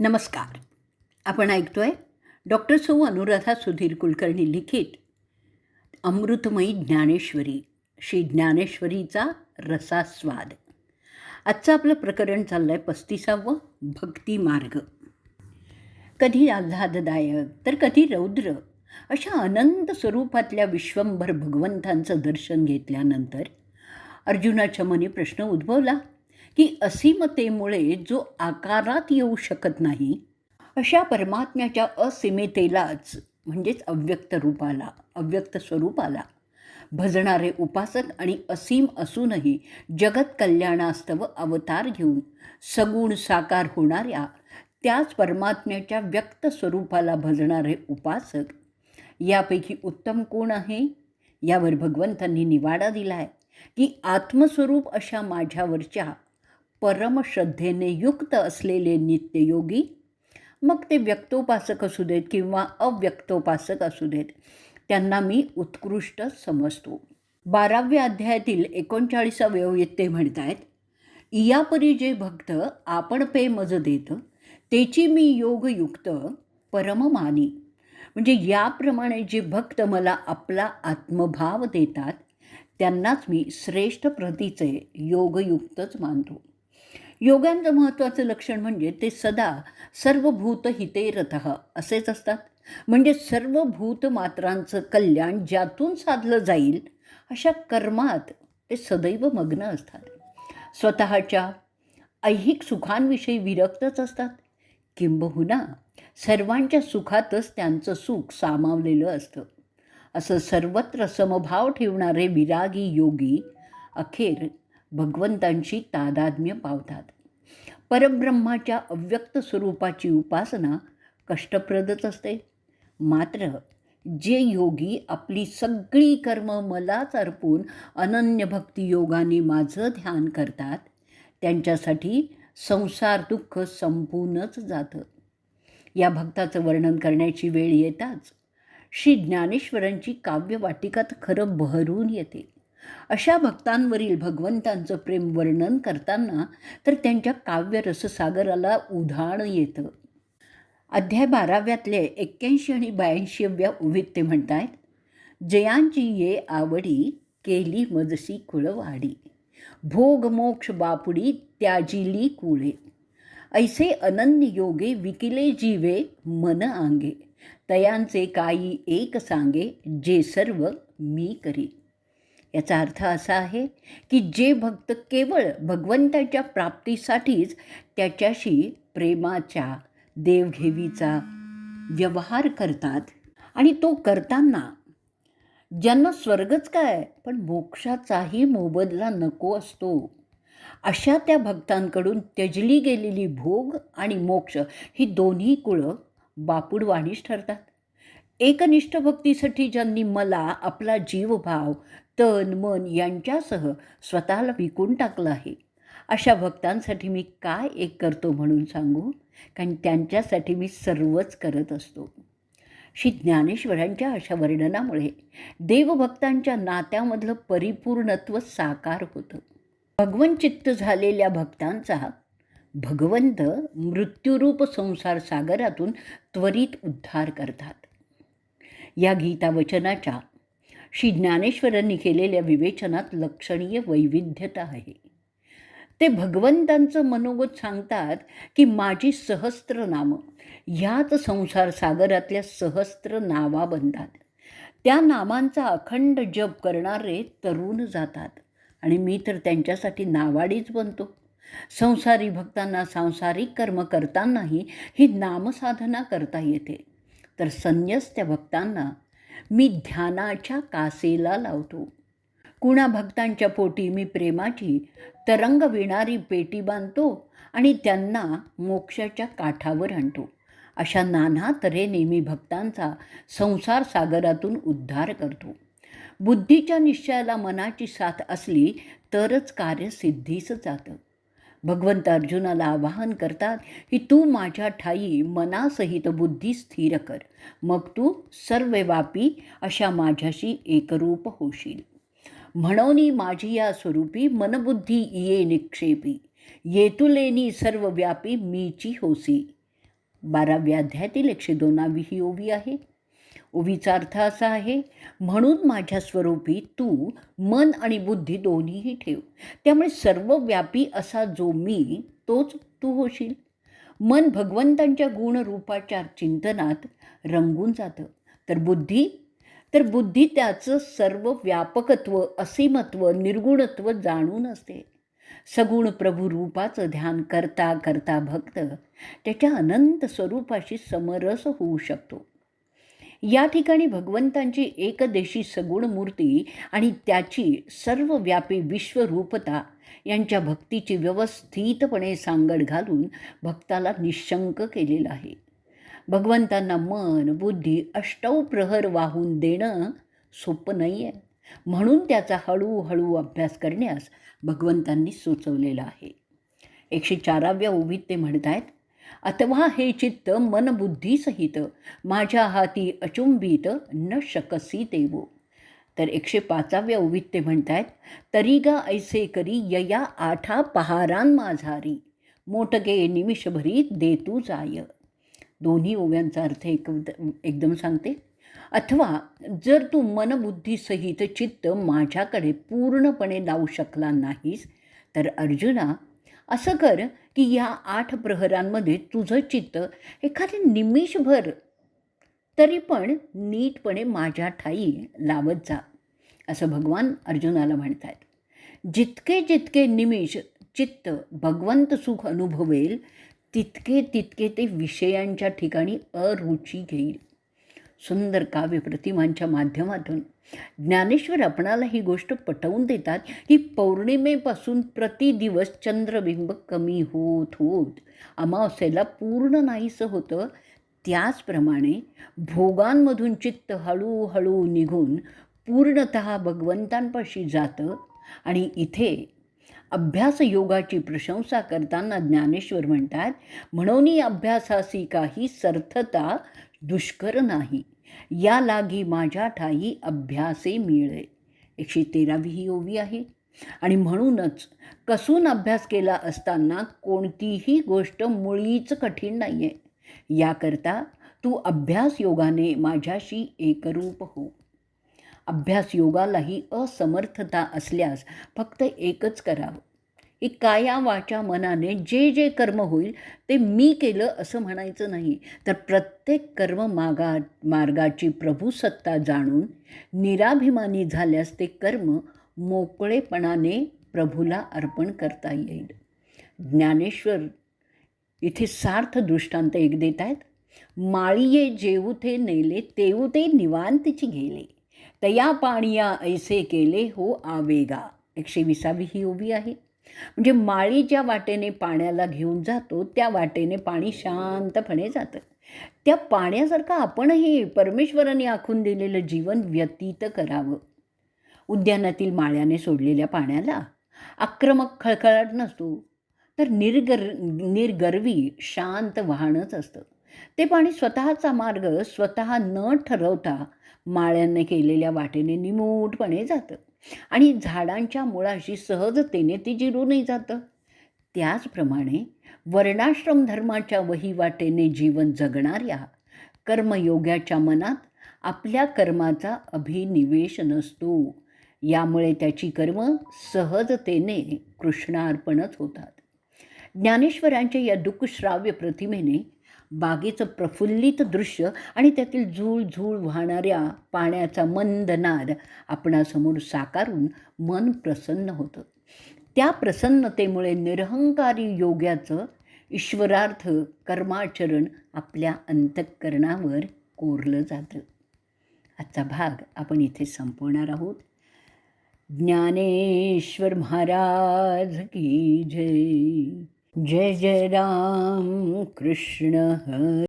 नमस्कार. आपण ऐकतोय डॉक्टर सौ अनुराधा सुधीर कुलकर्णी लिखित अमृतमयी ज्ञानेश्वरी. श्री ज्ञानेश्वरीचा रसास्वाद. आजचं आपलं प्रकरण चाललं आहे पस्तीसावं भक्ती मार्ग. कधी आल्हाददायक तर कधी रौद्र अशा अनंत स्वरूपातल्या विश्वंभर भगवंतांचं दर्शन घेतल्यानंतर अर्जुनाच्या मनी प्रश्न उद्भवला की असीमतेमुळे जो आकारात येऊ शकत नाही अशा परमात्म्याच्या असीमितेलाच म्हणजेच अव्यक्त रूपाला अव्यक्त स्वरूपाला भजणारे उपासक आणि असीम असूनही जगत कल्याणास्तव अवतार घेऊन सगुण साकार होणाऱ्या त्याच परमात्म्याच्या व्यक्त स्वरूपाला भजणारे उपासक यापैकी उत्तम कोण आहे? यावर भगवंतांनी निवाडा दिला आहे की आत्मस्वरूप अशा माझ्यावरच्या परमश्रद्धेने युक्त असलेले नित्ययोगी मग ते व्यक्तोपासक असू देत किंवा अव्यक्तोपासक असू देत त्यांना मी उत्कृष्ट समजतो. बाराव्या अध्यायातील एकोणचाळीसाव्या ओळीत ते म्हणत आहेत इयापरी जे भक्त आपण पे मज देत तेची मी योगयुक्त परममानी म्हणजे याप्रमाणे जे भक्त मला आपला आत्मभाव देतात त्यांनाच मी श्रेष्ठ प्रतीचे योगयुक्तच मानतो. योगांचं महत्त्वाचं लक्षण म्हणजे ते सदा सर्वभूत हितेरथ असेच असतात. म्हणजे सर्व भूतमात्रांचं कल्याण ज्यातून साधलं जाईल अशा कर्मात ते सदैव मग्न असतात. स्वतःच्या ऐहिक सुखांविषयी विरक्तच असतात. किंबहुना सर्वांच्या सुखातच त्यांचं सुख सामावलेलं असतं. असं सर्वत्र समभाव ठेवणारे विरागी योगी अखेर भगवंतांशी तादात्म्य पावतात. परब्रह्माच्या अव्यक्त स्वरूपाची उपासना कष्टप्रदच असते. मात्र जे योगी आपली सगळी कर्म मलाच अर्पून अनन्य भक्तियोगाने माझं ध्यान करतात त्यांच्यासाठी संसार दुःख संपूनच जातं. या भक्ताचं वर्णन करण्याची वेळ येताच श्री ज्ञानेश्वरांची काव्यवाटिका तर खरं बहरून येते. अशा भक्तांवरील भगवंतांचं प्रेम वर्णन करताना तर त्यांच्या काव्य रससागराला उधाण येतं. अध्याय बाराव्यातले एक्क्याऐंशी आणि ब्याऐंशीव्या उभीत ते जयांची ये आवडी केली मजसी कुळवाडी भोग मोक्ष बापुडी त्याजिली कुळे. ऐसे अनन्य योगे विकिले जीवे मन आंगे तयांचे काही एक सांगे जे सर्व मी करी. याचा अर्थ असा आहे की जे भक्त केवळ भगवंताच्या प्राप्तीसाठीच त्याच्याशी प्रेमाच्या देवघेवीचा व्यवहार करतात आणि तो करताना ज्यांना स्वर्गच काय? पण मोक्षाचाही मोबदला नको असतो. अशा त्या भक्तांकडून त्यजली गेलेली भोग आणि मोक्ष ही दोन्ही कुळं बापुडवाणीच ठरतात. एकनिष्ठ भक्तीसाठी ज्यांनी मला आपला जीवभाव तन मन यांच्यासह स्वतःला विकून टाकलं आहे अशा भक्तांसाठी मी काय एक करतो म्हणून सांगू? कारण त्यांच्यासाठी मी सर्वच करत असतो. श्री ज्ञानेश्वरांच्या अशा वर्णनामुळे देवभक्तांच्या नात्यामधलं परिपूर्णत्व साकार होतं. भगवंचित्त झालेल्या भक्तांचा भगवंत मृत्यूरूप संसार सागरातून त्वरित उद्धार करतात. या गीतावचनाच्या श्री ज्ञानेश्वरांनी केलेल्या विवेचनात लक्षणीय वैविध्यता आहे. ते भगवंतांचं मनोगत सांगतात की माझी सहस्त्र नामं ह्याच संसार सागरातल्या सहस्त्र नावा बनतात. त्या नामांचा अखंड जप करणारे तरुण जातात आणि मी तर त्यांच्यासाठी नावाडीच बनतो. संसारी भक्तांना सांसारिक कर्म करतानाही ही नामसाधना करता येते. तर संन्यस्त्य भक्तांना मी ध्यानाच्या कासेला लावतो. कुणा भक्तांच्या पोटी मी प्रेमाची तरंग विणारी पेटी बांधतो आणि त्यांना मोक्षाच्या काठावर आणतो. अशा नाना तऱ्हेने मी भक्तांचा संसार सागरातून उद्धार करतो. बुद्धीच्या निश्चयाला मनाची साथ असली तरच कार्य सिद्धीस जातं. भगवंत अर्जुनाला आवाहन करतात की तू माझ्या ठाई मनासहित बुद्धी स्थिर कर मग तू सर्वव्यापी अशा माझ्याशी एकरूप होशील. म्हणोनी माझी या स्वरूपी मनबुद्धी ये निक्षेपी. येतुलेनी सर्वव्यापी मीची होसी. बाराव्या अध्यायातील एकशे दोनावी ही ओवी आहे. ओवीचा अर्थ असा आहे म्हणून माझ्या स्वरूपी तू मन आणि बुद्धी दोन्हीही ठेव. त्यामुळे सर्वव्यापी असा जो मी तोच तू होशील. मन भगवंतांच्या गुणरूपाच्या चिंतनात रंगून जातं. तर बुद्धी तर बुद्धी त्याचं सर्व व्यापकत्व असीमत्व निर्गुणत्व जाणून असते. सगुण प्रभू रूपाचं ध्यान करता करता भक्त त्याच्या अनंत स्वरूपाशी समरस होऊ शकतो. या ठिकाणी भगवंतांची एकदेशी सगुण मूर्ती आणि त्याची सर्वव्यापी विश्वरूपता यांच्या भक्तीची व्यवस्थितपणे सांगड घालून भक्ताला निशंक केलेलं आहे. भगवंतांना मन बुद्धी अष्टौ प्रहर वाहून देणं सोपं नाही आहे म्हणून त्याचा हळूहळू अभ्यास करण्यास भगवंतांनी सुचवलेलं आहे. एकशे चाराव्या ओवीत ते म्हणत आहेत अथवा हे चित्त मनबुद्धीसहित माझ्या हाती अचुंबित न शकसी देवो. तर एकशे पाचाव्या ओवीत ते म्हणत आहेत तरी गा ऐसे करी यया आठा पहारान माझारी. मोटगे निमिषभरी देतू जाय. दोन्ही ओव्यांचा अर्थ एक एकदम सांगते. अथवा जर तू मनबुद्धीसहित चित्त माझ्याकडे पूर्णपणे लावू शकला नाहीस तर अर्जुना असं कर की या आठ प्रहरांमध्ये तुझं चित्त एखादे निमिषभर तरी पण नीटपणे माझ्या ठाई लावत जा असं भगवान अर्जुनाला म्हणत आहेत जितके जितके निमिष चित्त भगवंत सुख अनुभवेल तितके तितके ते विषयांच्या ठिकाणी अरुची घेईल. सुंदर काव्य प्रतिमांच्या माध्यमातून. ज्ञानेश्वर आपणाला ही गोष्ट पटवून देतात की पौर्णिमेपासून प्रतिदिवस चंद्रबिंब कमी होत होत अमावस्येला पूर्ण नाहीसं होतं. त्याचप्रमाणे भोगांमधून चित्त हळूहळू निघून पूर्णत भगवंतांपाशी जातं आणि इथे अभ्यास योगाची प्रशंसा करताना ज्ञानेश्वर म्हणतात म्हणून अभ्यासासी काही सर्थता दुष्कर नाही. या लागी माझ्या ठाई अभ्यासे मिळे. एकशे तेरावी ही ओवी आहे. आणि म्हणूनच कसून अभ्यास केला असताना कोणतीही गोष्ट मुळीच कठीण नाही आहे याकरता तू अभ्यास योगाने माझ्याशी एकरूप हो. अभ्यास योगालाही असमर्थता असल्यास फक्त एकच करावं. की काया वाचा मनाने जे जे कर्म होईल ते मी केलं असं म्हणायचं नाही. तर प्रत्येक कर्म मागा मार्गाची प्रभुसत्ता जाणून निराभिमानी झाल्यास ते कर्म मोकळेपणाने प्रभूला अर्पण करता येईल. ज्ञानेश्वर इथे सार्थ दृष्टांत एक देत आहेत माळीये जेवू ते नेले तेऊ ते निवांतीची गेले तया पाणिया ऐसे केले हो आवेगा. एकशे विसावी ही उभी आहे. म्हणजे माळी ज्या वाटेने पाण्याला घेऊन जातो त्या वाटेने पाणी शांतपणे जातं. त्या पाण्यासारखं आपणही परमेश्वराने आखून दिलेलं जीवन व्यतीत करावं. उद्यानातील माळ्याने सोडलेल्या पाण्याला आक्रमक खळखळाट नसतो तर निर्गर निर्गर्वी शांत वाहनच असतं. ते पाणी स्वतःचा मार्ग स्वतः न ठरवता माळ्यांनी केलेल्या वाटेने निमूटपणे जातं. आणि झाडांच्या मुळाशी सहजतेने ती जिरूनही जातं. त्याचप्रमाणे वर्णाश्रम धर्माच्या वहिवाटेने जीवन जगणाऱ्या कर्मयोग्याच्या मनात आपल्या कर्माचा अभिनिवेश नसतो. यामुळे त्याची कर्म सहजतेने कृष्णार्पणच होतात. ज्ञानेश्वरांच्या या दुःखश्राव्य प्रतिमेने बागेचं प्रफुल्लित दृश्य आणि त्यातील झूळ झूळ वाहणाऱ्या पाण्याचा मंद नाद आपणासमोर साकारून मन प्रसन्न होतं. त्या प्रसन्नतेमुळे निरहंकारी योग्याचं ईश्वरार्थ कर्माचरण आपल्या अंतःकरणावर कोरलं जातं. आजचा भाग आपण इथे संपवणार आहोत. ज्ञानेश्वर महाराज की जय. जय जय राम कृष्ण हर